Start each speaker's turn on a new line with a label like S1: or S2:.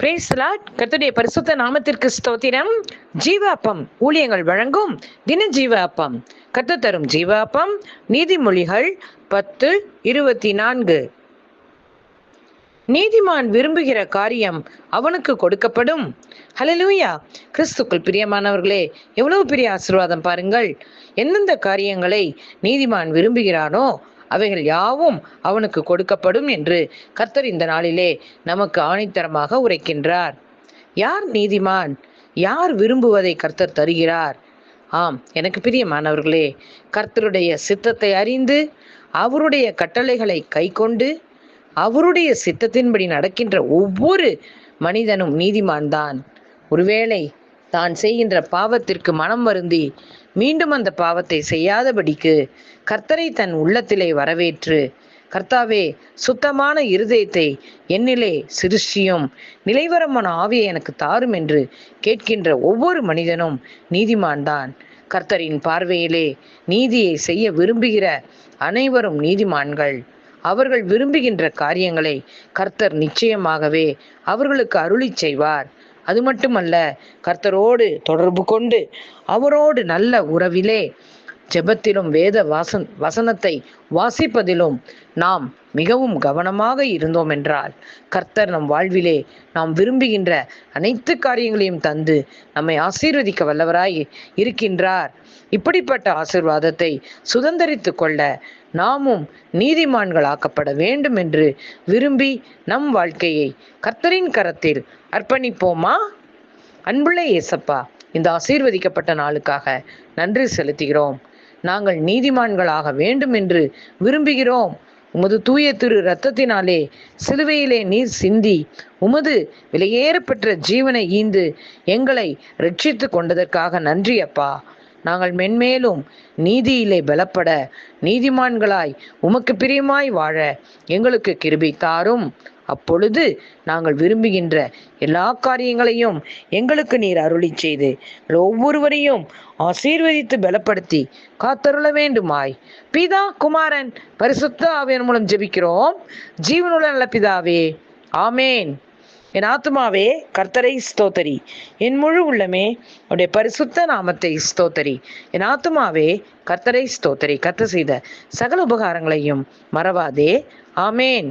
S1: பிரேஸ்லாட் கத்துடைய பரிசுத்த நாமத்திற்கு ஸ்தோத்திரம். ஜீவ அப்பம் ஊழியங்கள் வழங்கும் தின ஜீவ அப்பம் தரும் ஜீவ அப்பம் நீதிமொழிகள் பத்து இருபத்தி நான்கு நீதிமான் விரும்புகிற காரியம் அவனுக்கு கொடுக்கப்படும். ஹலலூயா கிறிஸ்துக்குள் பிரியமானவர்களே எவ்வளவு பெரிய ஆசீர்வாதம் பாருங்கள். எந்தெந்த காரியங்களை நீதிமான் விரும்புகிறானோ அவைகள் யாவும் அவனுக்கு கொடுக்கப்படும் என்று கர்த்தர் இந்த நாளிலே நமக்கு ஆணித்தரமாக உரைக்கின்றார். யார் நீதிமான்? யார் விரும்புவதை கர்த்தர் தருகிறார்? ஆம் எனக்கு பிரியமானவர்களே கர்த்தருடைய சித்தத்தை அறிந்து அவருடைய கட்டளைகளை கைக்கொண்டு அவருடைய சித்தத்தின்படி நடக்கின்ற ஒவ்வொரு மனிதனும் நீதிமான் தான் ஒருவேளை தான் செய்கின்ற பாவத்திற்கு மனம் வருந்தி மீண்டும் அந்த பாவத்தை செய்யாதபடிக்கு கர்த்தரை தன் உள்ளத்திலே வரவேற்று கர்த்தாவே சுத்தமான இருதயத்தை என்னிலே சிருஷ்டியும் நிலைவரமான ஆவியை எனக்கு தாரும் என்று கேட்கின்ற ஒவ்வொரு மனிதனும் நீதிமான் தான். கர்த்தரின் பார்வையிலே நீதியை செய்ய விரும்புகிற அனைவரும் நீதிமான்கள். அவர்கள் விரும்புகின்ற காரியங்களை கர்த்தர் நிச்சயமாகவே அவர்களுக்கு அருளி செய்வார். அது மட்டுமல்ல கர்த்தரோடு தொடர்பு கொண்டு அவரோடு நல்ல உறவிலே ஜெபத்திலும் வேத வாசன் வசனத்தை வாசிப்பதிலும் நாம் மிகவும் கவனமாக இருந்தோம் என்றால் கர்த்தர் நம் வாழ்விலே நாம் விரும்புகின்ற அனைத்து காரியங்களையும் தந்து நம்மை ஆசீர்வதிக்க வல்லவராய் இருக்கின்றார். இப்படிப்பட்ட ஆசிர்வாதத்தை சுதந்திரித்து கொள்ள நாமும் நீதிமான்களாக்கப்பட வேண்டும் என்று விரும்பி நம் வாழ்க்கையை கர்த்தரின் கரத்தில் அர்ப்பணிப்போமா? அன்புள்ள இயேசப்பா இந்த ஆசீர்வதிக்கப்பட்ட நாளுக்காக நன்றி செலுத்துகிறோம். நாங்கள் நீதிமான்களாக வேண்டும் என்று விரும்புகிறோம். உமது தூய திரு இரத்தத்தினாலே சிலுவையிலே நீர் சிந்தி உமது விலையேறப்பெற்ற ஜீவனை ஈந்து எங்களை ரட்சித்து கொண்டதற்காக நன்றி அப்பா. நாங்கள் மென்மேலும் நீதியிலே பலப்பட நீதிமான்களாய் உமக்கு பிரியமாய் வாழ எங்களுக்கு கிருபி தாரும். அப்பொழுது நாங்கள் விரும்புகின்ற எல்லா காரியங்களையும் எங்களுக்கு நீர் அருளி செய்து ஒவ்வொருவரையும் ஆசீர்வதித்து பலப்படுத்தி காத்தருள வேண்டுமாய். பிதா குமாரன் பரிசுத்த ஆவியன் மூலம் ஜெபிக்கிறோம். ஜீவனுள்ள நல்ல பிதாவே ஆமேன். என் ஆத்மாவே கர்த்தரை ஸ்தோத்தரி. என் முழு உள்ளமே உடைய பரிசுத்த நாமத்தை ஸ்தோத்தரி. என் ஆத்மாவே கர்த்தரை ஸ்தோத்தரி. கத்த செய்த சகல உபகாரங்களையும் மறவாதே. ஆமேன்.